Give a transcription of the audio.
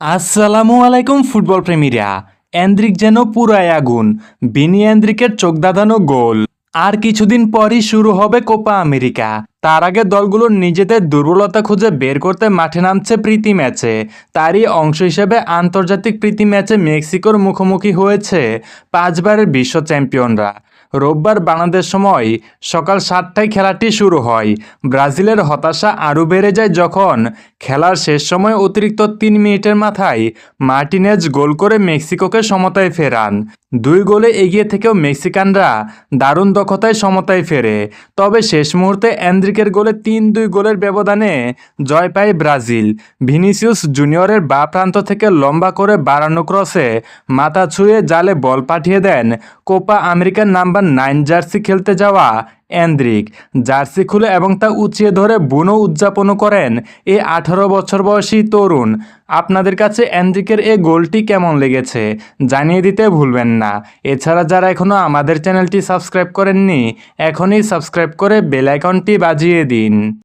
আসসালামু আলাইকুম, football প্রেমীরা। Endrick যেন পুরাই আগুন। বিনি এন্দ্রিকের চোখ দাদানো গোল। আর কিছুদিন পরই শুরু হবে কোপা আমেরিকা। তার আগে দলগুলো নিজেদের দুর্বলতা খুঁজে বের করতে মাঠে নামছে প্রীতি ম্যাচে। তারই অংশ হিসেবে আন্তর্জাতিক প্রীতি ম্যাচে মেক্সিকোর মুখোমুখি হয়েছে পাঁচবারের বিশ্ব চ্যাম্পিয়নরা। রোববার বাংলাদেশ সময় সকাল সাতটায় খেলাটি শুরু হয়। ব্রাজিলের হতাশা আরও বেড়ে যায় যখন খেলার শেষ সময় অতিরিক্ত তিন মিনিটের মাথায় মার্টিনেজ গোল করে মেক্সিকোকে সমতায় ফেরান। দুই গোলে এগিয়ে থেকেও মেক্সিকানরা দারুণ দক্ষতায় সমতায় ফেরে। তবে শেষ মুহূর্তে অ্যান্দ্রিকের গোলে তিন দুই গোলের ব্যবধানে জয় পায় ব্রাজিল। ভিনিসিউস জুনিয়রের বা প্রান্ত থেকে লম্বা করে বাড়ানো ক্রসে মাথা ছুঁয়ে জালে বল পাঠিয়ে দেন কোপা আমেরিকার নাম্বার নাইন জার্সি খেলতে যাওয়া অ্যান্দ্রিক জার্সি খুলে এবং তা উঁচিয়ে ধরে বুনো উদযাপনও করেন এই আঠারো বছর বয়সী তরুণ। আপনাদের কাছে অ্যান্দ্রিকের এ গোলটি কেমন লেগেছে? জানিয়ে দিতে ভুলবেন না। এছাড়া যারা এখনও আমাদের চ্যানেলটি সাবস্ক্রাইব করেননি, এখনই সাবস্ক্রাইব করে বেলাইকনটি বাজিয়ে দিন।